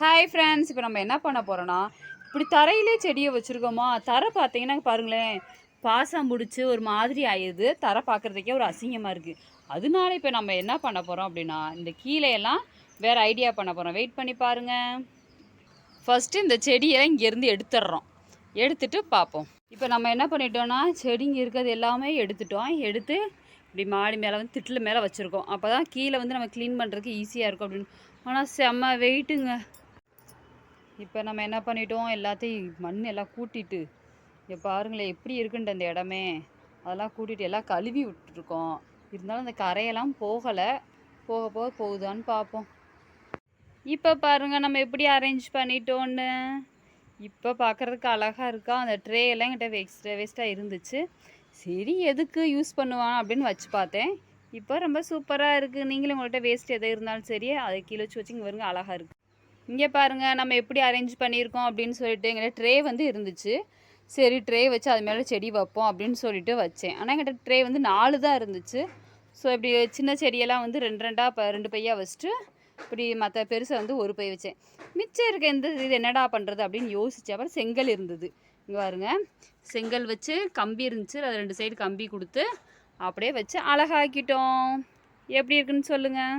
Hi friends இப்போ நம்ம என்ன பண்ண போகிறோன்னா இப்படி தரையிலே செடியை வச்சுருக்கோமா? தரை பார்த்தீங்கன்னா பாருங்களேன் பாசம் முடிச்சு ஒரு மாதிரி ஆயிடுது தரை பார்க்குறதுக்கே ஒரு அசிங்கமாக இருக்குது அதனால இப்போ நம்ம என்ன பண்ண போகிறோம் அப்படின்னா இந்த கீழேயெல்லாம் வேறு ஐடியா பண்ண போகிறோம் வெயிட் பண்ணி பாருங்கள் ஃபஸ்ட்டு இந்த செடியை இங்கேருந்து எடுத்துடுறோம். எடுத்துட்டு பார்ப்போம். இப்போ நம்ம என்ன பண்ணிட்டோம்னா செடிங்க இருக்கிறது எல்லாமே எடுத்துட்டோம். எடுத்து இப்படி மாடி மேலே வந்து திட்டில் மேலே வச்சுருக்கோம். அப்போ தான் கீழே வந்து நம்ம க்ளீன் பண்ணுறதுக்கு ஈஸியாக இருக்கும் அப்படின்னு. ஆனால் செம்ம வெயிட்டுங்க இப்போ நம்ம என்ன பண்ணிட்டோம்? எல்லாத்தையும் மண் எல்லாம் கூட்டிட்டு இங்கே பாருங்களேன் எப்படி இருக்குன்ட்டு அந்த இடமே. அதெல்லாம் கூட்டிட்டு எல்லாம் கழுவி விட்டுருக்கோம். இருந்தாலும் அந்த கரையெல்லாம் போகலை. போக போக போகுதான்னு பார்ப்போம். இப்போ பாருங்கள் நம்ம எப்படி அரேஞ்ச் பண்ணிட்டோன்னு இப்போ பார்க்குறதுக்கு அழகாக இருக்கா? அந்த ட்ரே எல்லாம் என்கிட்ட வேஸ்ட் வேஸ்ட்டாக இருந்துச்சு. சரி எதுக்கு யூஸ் பண்ணுவான் அப்படின்னு வச்சு பார்த்தேன். இப்போ ரொம்ப சூப்பராக இருக்குது நீங்களும் உங்கள்கிட்ட வேஸ்ட் எது இருந்தாலும் சரி அதை கீழே வச்சு வச்சு இங்கே வருங்க அழகாக இருக்குது இங்கே பாருங்கள் நம்ம எப்படி அரேஞ்ச் பண்ணியிருக்கோம் அப்படின்னு சொல்லிட்டு எங்கள்கிட்ட ட்ரே வந்து இருந்துச்சு. சரி ட்ரே வச்சு அது மேலே செடி வைப்போம் அப்படின்னு சொல்லிட்டு வச்சேன். ஆனால் எங்கள்கிட்ட ட்ரே வந்து நாலு தான் இருந்துச்சு. ஸோ இப்படி சின்ன செடியெல்லாம் வந்து ரெண்டு ரெண்டாக இப்போ ரெண்டு பையாக வச்சுட்டு இப்படி மற்ற பெருசை வந்து ஒரு பை வச்சேன். மிச்சம் இருக்க எந்த இது என்னடா பண்ணுறது அப்படின்னு யோசிச்சு அப்புறம் செங்கல் இருந்தது. இங்கே பாருங்க செங்கல் வச்சு கம்பி இருந்துச்சு. அது ரெண்டு சைடு கம்பி கொடுத்து அப்படியே வச்சு அழகாக்கிட்டோம். எப்படி இருக்குன்னு சொல்லுங்கள்